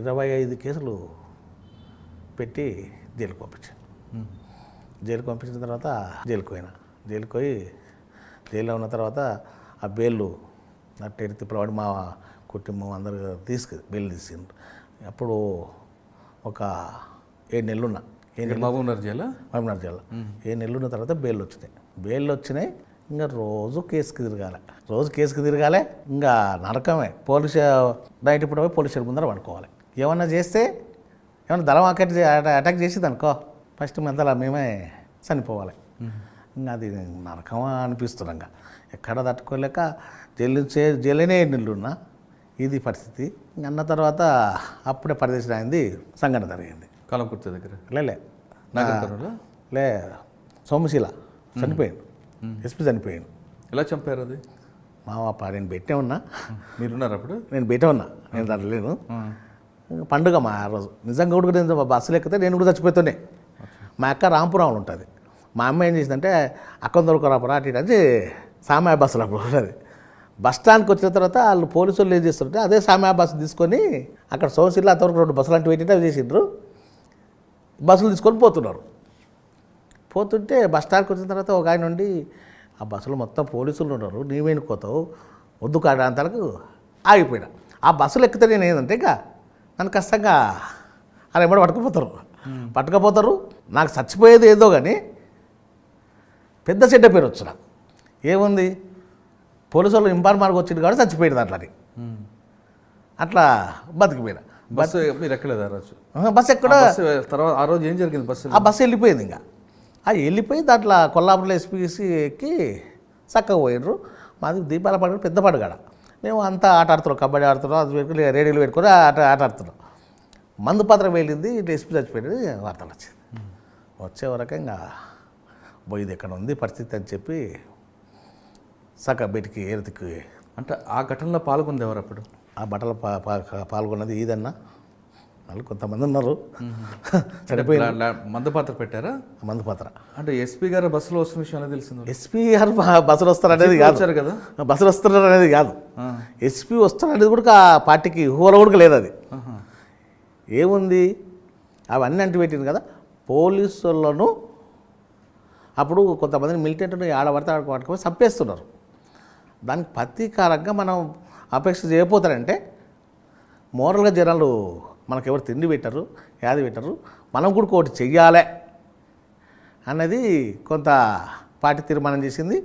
ఇరవై ఐదు కేసులు పెట్టి జైలుకి పంపించాను. జైలుకి పంపించిన తర్వాత జైలుకి పోయినా. జైలుకి పోయి జైల్లో ఉన్న తర్వాత ఆ బెయిల్ అట్టేటి తిప్పలవాడి మా కుటుంబం అందరూ తీసుకు బెయిల్ తీసిండ్రు. అప్పుడు ఒక ఏడు నెలలు ఉన్నా ఏడు నెలలు మహబూబ్నగర్ జిల్లా? మహబూబ్నగర్ జిల్లా. ఏ నెలలు ఉన్న తర్వాత బెయిల్ వచ్చినాయి. బెయిల్ వచ్చినాయి ఇంకా రోజు కేసుకి తిరగాలి. రోజు కేసుకి తిరగాలి ఇంకా నరకమే. పోలీసు నైట్ ఇప్పుడు పోయి పోలీసు ముందర పడుకోవాలి. ఏమన్నా చేస్తే ఏమన్నా దళం అటాక్ అటాక్ చేసింది అనుకో ఫస్ట్ మందలా మేమే చనిపోవాలి. ఇంకా అది నరకమా అనిపిస్తున్నాం ఇంకా. ఎక్కడ తట్టుకోలేక జైలు చే జైలునే ఉన్నా. ఇది పరిస్థితి. ఇంక అన్న తర్వాత అప్పుడే పరిదేశం అయింది సంఘటన జరిగింది. కాలంకుర్తి దగ్గర? లేలే లే. సోమశీల చనిపోయాడు. ఎస్పీ చనిపోయాడు. ఎలా చంపారు అది? మా పా నేను పెట్టే ఉన్నా. మీరున్నారు అప్పుడు? నేను పెట్టే ఉన్నా. నేను దాంట్లో లేను. పండుగ మా ఆ రోజు. నిజంగా కూడా నేను బస్సులు ఎక్కితే నేను కూడా చచ్చిపోతూనే. మా అక్క రాంపురంలో ఉంటుంది. మా అమ్మ ఏం చేసిందంటే అక్క దొరకరాపురా అటు ఇటు అని సామాయ బస్సులు అప్పుడు ఉంటుంది బస్ స్టాండ్కి వచ్చిన తర్వాత వాళ్ళు పోలీసు వాళ్ళు ఏం చేస్తుంటే అదే సామాయ బస్సు తీసుకొని అక్కడ సోమశీల అంతవరకు రెండు బస్సులు అంటే పెట్టి అవి చేసిండ్రు. బస్సులు తీసుకొని పోతున్నారు. పోతుంటే బస్ స్టాండ్కి వచ్చిన తర్వాత ఒక ఆయన ఉండి ఆ బస్సులో మొత్తం పోలీసులు ఉన్నారు నీవేనుకోతావు పోతావు వద్దు కాడాంతాలకు ఆగిపోయినా. ఆ బస్సులు ఎక్కితే నేను ఏంటంటే ఇంకా నన్ను కష్టంగా అలా ఎమ్మడి పట్టుకుపోతారు. పట్టుకపోతారు. నాకు చచ్చిపోయేది ఏదో కానీ పెద్ద చెడ్డ పేరు వచ్చు నాకు. ఏముంది? పోలీసు వాళ్ళు ఇంపార్ మార్గం వచ్చింది కాబట్టి చచ్చిపోయింది అట్లని అట్లా బతికిపోయినా. బస్సు మీరు ఎక్కలేదు ఆ రోజు? బస్సు ఎక్కడ? తర్వాత ఆ రోజు ఏం జరిగింది బస్సు ఆ బస్సు వెళ్ళిపోయింది ఇంకా. ఆ వెళ్ళిపోయి దాంట్లో కొల్లాపురంలో ఎస్పీసీ ఎక్కి చక్కగా పోయినరు మాది దీపాల పండుగ పెద్ద పండుగ మేము అంతా ఆట ఆడుతున్నాం కబడ్డీ ఆడుతున్నాం అది పెట్టుకుని రేడియోలు పెట్టుకొని ఆట ఆట ఆడుతున్నాం. మందు పాత్ర వెళ్ళింది ఇటు ఎస్పీ చచ్చిపోయింది వార్తలు వచ్చింది వచ్చే వరకు ఇంకా పోయింది ఎక్కడ ఉంది పరిస్థితి అని చెప్పి చక్కగా బయటికి ఏరితికి అంటే ఆ ఘటనలో పాల్గొంది ఎవరు అప్పుడు? ఆ బట్టల పాల్గొన్నది ఈదన్నా. వాళ్ళు కొంతమంది ఉన్నారు. చనిపోయింది లా- లా- మందపాత్ర పెట్టారా? మందు పాత్ర. అంటే ఎస్పీ గారు బస్సులో వస్తున్న విషయం తెలిసింది? ఎస్పీ గారు బస్సులు వస్తారనేది కాదు. కదా? బస్సులు వస్తున్నారు అనేది కాదు. ఎస్పీ వస్తారనేది కూడా ఆ పార్టీకి ఊహలో కూడా లేదు అది. ఏముంది? అవన్నీ అంటి పెట్టింది కదా. పోలీసులను అప్పుడు కొంతమంది మిలిటెంట్ని ఆడబడితే ఆడ పట్టుకొని చంపేస్తున్నారు. దానికి ప్రతీకారంగా మనం అపేక్ష చేయకపోతారంటే మోరల్గా జనాలు మనకు ఎవరు తిండి పెట్టరు యాది పెట్టరు. మనం కూడా ఒకటి చెయ్యాలి అన్నది కొంత పార్టీ తీర్మానం చేసింది.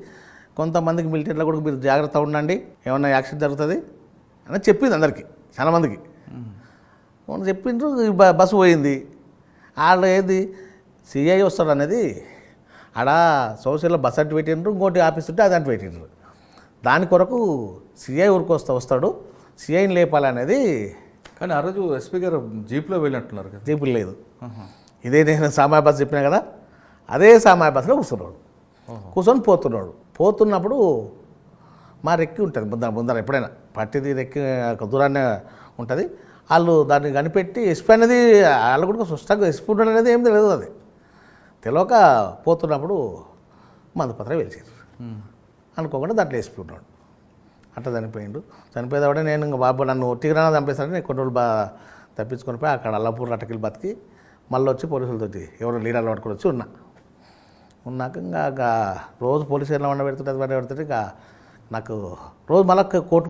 కొంతమందికి మిలిటరీలో కూడా మీరు జాగ్రత్త ఉండండి. ఏమన్నా యాక్సిడెంట్ జరుగుతుంది అని చెప్పింది అందరికీ చాలా మందికి. మొన్న చెప్పిండ్రు బస్సు పోయింది. ఆడ ఏది సిఐ వస్తాడు అనేది ఆడ సోషల్లో బస్ అంటే పెట్టిండ్రు ఇంకోటి ఆఫీస్ ఉంటే అది అంటే పెట్టిండ్రు. దాని కొరకు సిఐ ఊరికి వస్తా వస్తాడు. సిఐని లేపాలనేది కానీ ఆ రోజు ఎస్పీ గారు జీప్లో వెళ్ళినట్టున్నారు కదా. జీపులు లేదు. ఇదే నేను సామాయ బస్సు చెప్పినా కదా అదే సామాయ బస్సులో కూర్చున్నాడు. కూర్చొని పోతున్నాడు. పోతున్నప్పుడు మా రెక్కి ఉంటుంది ముందర ముందర ఎప్పుడైనా. పట్టిది రెక్కి దూరాన్నే ఉంటుంది. వాళ్ళు దాన్ని కనిపెట్టి ఎస్పీ అనేది వాళ్ళు కూడా సుష్టంగా ఎస్పీ ఉండడం అనేది ఏం తెలియదు అది. తెలియక పోతున్నప్పుడు మందుపత్రం ఉమ్. అనుకోకుండా దాంట్లో ఎస్పీ ఉన్నాడు. అట్లా చనిపోయిండు. చనిపోయేదాడే నేను ఇంకా బాబు నన్ను ఒట్టిగా చంపేస్తాడని నేను కొన్ని రోజులు బా తప్పించుకొని పోయి అక్కడ అల్లాపూర్ అటకిలు బతికి మళ్ళీ వచ్చి పోలీసులతోటి ఎవరు లీడర్లు పట్టుకొని వచ్చి ఉన్నా. ఉన్నాక ఇంకా రోజు పోలీసు ఎలా పెడుతుంటే అది పెడుతుంటే ఇక నాకు రోజు మళ్ళీ కోర్టు